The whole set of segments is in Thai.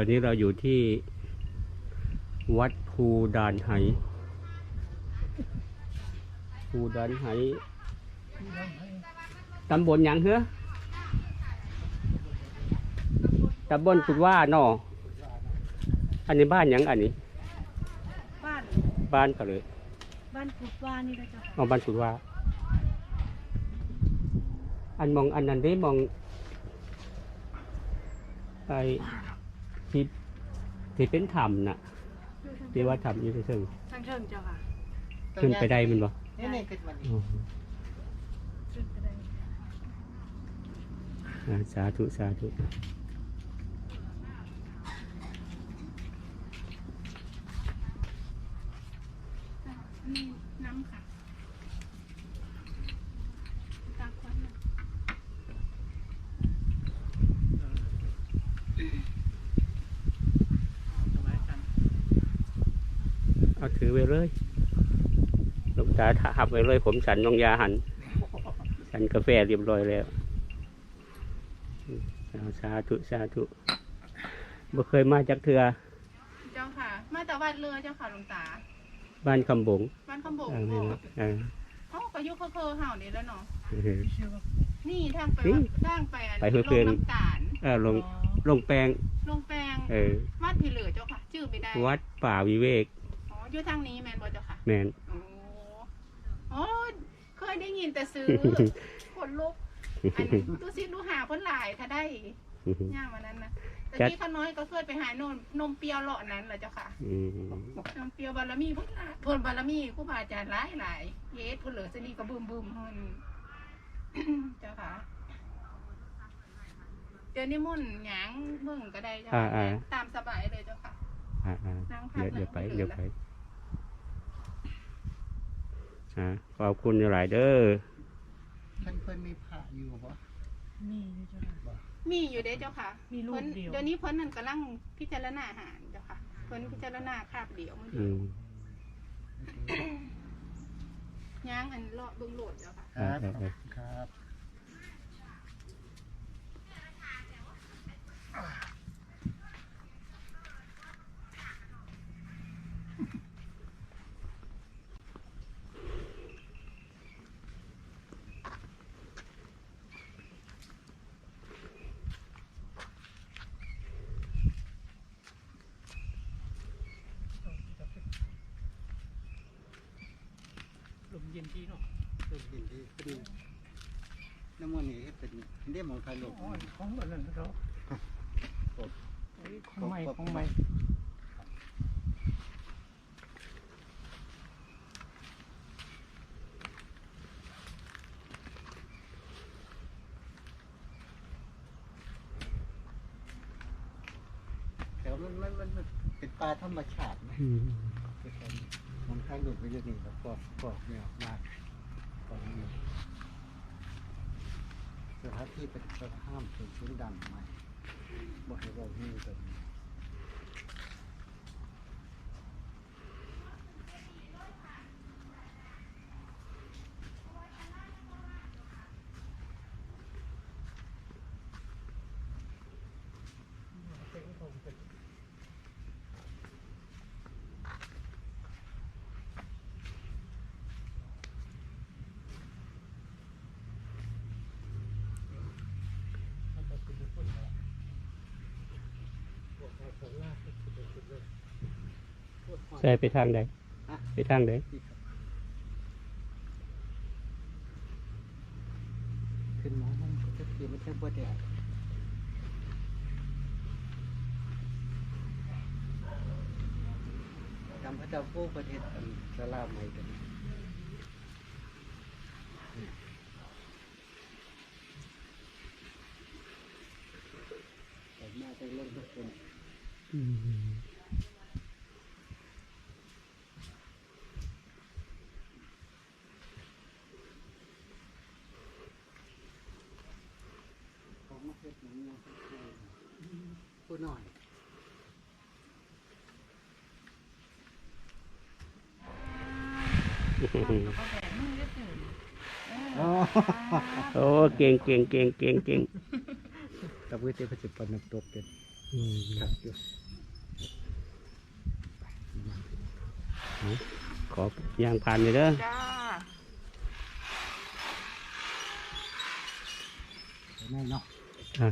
อนนี้เราอยู่ที่วัดภูดานไหภูดานไหตำบลหยังเหรอตำบลกุดว่าเนออันนี้บ้านหยังอันนี้ บ้านบ้านเขาเลยบ้านกุดว่านี่นะเจ้าค่ะมองบ้านกุดว่า อันมองอันนั้นได้มองไอ้ที่ ที่เป็นถ้ำน่ะที่ว่าถ้ำอยู่เชิงทางเชิงเจ้าค่ะๆขึ้นไปได้มันบ่นี่นี่ขึ้นมานี่อ๋อขึ้นไปได้อ่าสาธุสาธุ นี่น้ำค่ะตาควันน่ะ เอาถือไปเลยหลูกตาหับไปเลย ผมฉันนองยาหันฉันกาแฟเรียบร้อยแล้วเอาสาธุสาธุบ่เคยมาจากเถือเจ้าค่ะ มาแต่วัดเรือเจ้าค่ะหลวงตา บ้านคำบงบ้านคำบกเออนี่นะเออเขาก็อยุคเคอๆเห่านี่แล้วเนาะเออนี่ทางไปนี่วัดทางไปอันไปเพื่อเพื่อนลงน้ำตาลเออลงลงแปลงลงแปลงเออวัดที่เหลือเจ้าค่ะ ชื่อไม่ได้ วัดป่าวิเวก อ๋ออยู่ทางนี้แมนบอเจ้าค่ะแมนโอ้โอ้เคยได้ยินแต่ซื้อคนลุกอันนี้ดูสิดูหาเพิ่นหลายถ้าได้ย่างวันนั้นนะแต่จัดที่ข้าน้อยก็เคยไปหานมนมเปรี้ยวเลาะนั้นแหละเจ้าค่ะอืมนมเปรี้ยวบารมีเพิ่นหลายเพิ่นบารมีครูบาอาจารย์หลายหลายเยสเพิ่นเหลือสนี่ก็บึมบึมเพิ่นเจ้าค่ะเดี๋ยวนี้มุ่นต์หยางเบิ่งก็ได้เจ้าอ่าค่ะอ่าตามสบายเลยเจ้าค่ะอ่าอ่านั่งพักเดี๋ยวเดี๋ยวไปนั่งเดี๋ยวเหไปลืออ่า ขอบคุณหลายเด้อเพิ่นเพิ่นมีพระอยู่บ่มีอยู่เจ้าค่ะมีอยู่เด้เจ้าค่ะมีรูปเพิ่นเดียวเดี๋ยวนี้เพิ่นนั่นกำลังพิจารณาอาหารเจ้าค่ะเพิ่นพิจารณาคาบเดียวมื้ออืเดียวมย่างอันเลาะเบิ่งโหลดเจ้าค่ะ ครับเออเออครับ ย็นดีเนาะเพิ่นยินดีพอดีน้ำมันนี่เฮ็ดเป็นเรียกมองไทยโลกอ๋อของอันนั้นเขาของใหม่ของใหม่แต่ว่ามันมันมันมันเป็นปลาธรรมชาตินะ ถ้าหลุดไปจะหนีแรับปอกปอกเนี่ยมากปอกเนี่สถานที่เป็นสถานห้ามถึงชื้นดำไหมบอกให้บอกนี่แบบนี้ ใส่ไปทางใดไปทางใดที่ครับขึ้นมาห้องก็จะเตรียมไม่ใช่บ่แดดจำพระเจ้าผู้ประเทศอันสลาใหม่กันแต่มาจะเล่นทุกคน อืม ของมา เฮ็ดหนังงานผู้น้อยก็แบบมือได้ตื่นอ๋อโอ้เก่งเก่งเก่งเก่งเก่งตะวิเตพจิตปนำตกเป็นอืมครับอยู่ขอย่างผ่านเลยเด้อจ้าเห็นไหมเนาะ อ่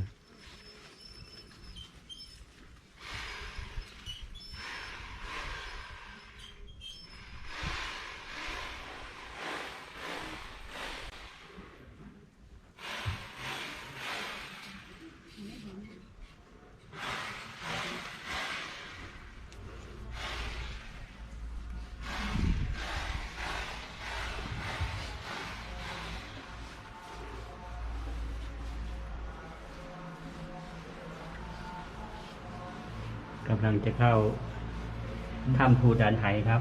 ำลังจะเข้าถ้ำภูดานไทยครับ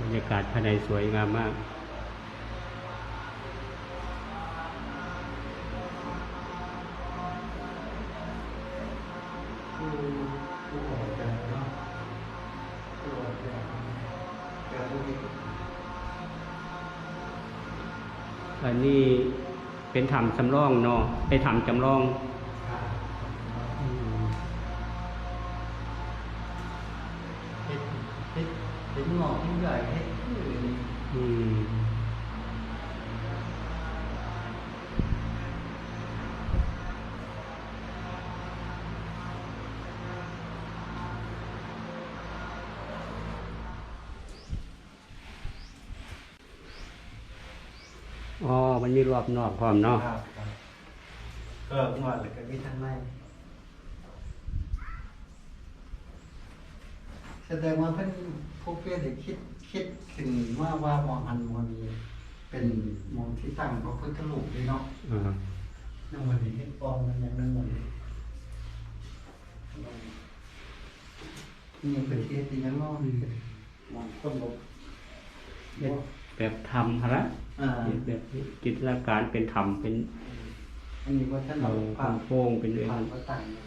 บรรยากาศภายในสวยงามมาก อันนี้ เป็นธรรมจำลองเนาะไปถ้ำจำลอง อ๋อ มันมีรอบนอกพร้อมเนาะครับครับก็หมดเลยก็มีทางในแสดงว่าเพิ่นผู้เพื่อนได้คิดคิดถึงว่าว่ามองอันมองนี้เป็นมองที่ตั้งพระพุทธรูปเลยเนาะอ่านั่งวันนี้เฮ็ดปองมันอย่างนั้นหมดเลยนี่เป็นเทศที่ยังเนาะมองคนบกเฮ็ดแบบทำฮะละอ่า เฮ็ดแบบจินตนาการเป็นธรรมเป็นอันนี้ว่าท่านเอาเอาโค้งโค้งเป็นเรื่องผ่านก็ตั้งอยู่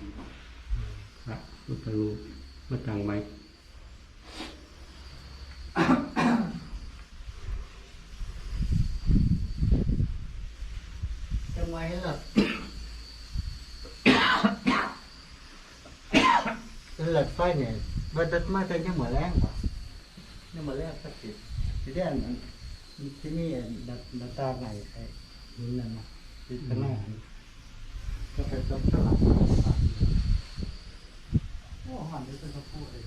พระพุทธรูปมาตั้งไว้จังไว้ล่ะหลัดไฟเนี่ยว่าดัดมาจะยังเหมือนแรงป่ะยังเหมือนแรงสักทีทีเดียวนั้น ที่นี่ดัดดัดตาไหนไอ้นี่นั่นนะที่ข้างหน้าก็เป็นต้นสลับโอ้หันไปเป็นตะพูเลย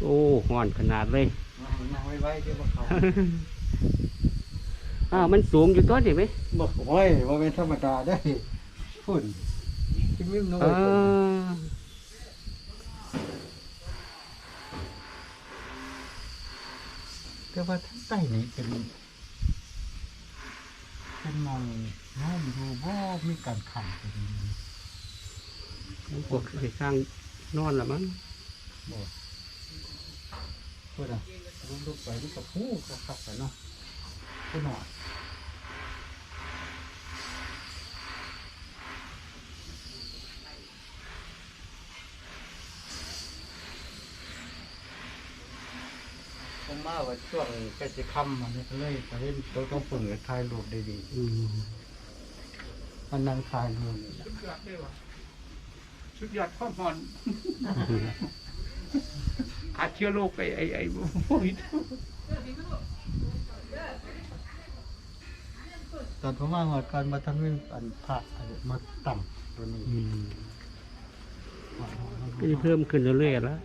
โอ้ห่อนขนาดเลยมาให้นั่งไว้ไว้เดี๋ยวมาเขา อ้าวมันสูงอยู่ตัวนี่ไหมบอกโอ้ยว่าเป็นธรรมดาได้ฝุ่นที่ไม่น้อยอ่าแต่ว่าทั้งใต้นี้เป็น เป็นมองน้อมดูว่ามีการขังเป็นพวกไปสร้างนอนละมั้งบ่พูดอะลูกลูกไปลูกกับผู้ก็ขับไปเนาะ ผู้หน่อยผมมาว่าช่วงใกล้จะค่ำมันก็เลยไปเล่นตัวต้องฝึกถ่ายรูปได้ดีอืมมันนั่งถ่ายรูปนี่แหละชุดยอดเลยว่ะชุดยอดข้อมอนอาเชื้อโรคไปไอ้ไอ้พวกนี้ ตอนผมมาหอดก่อนมาทำให้อันพระอันมาตั้งตัวนี้อืม ก็จะเพิ่มขึ้นเรื่อยๆแล้ว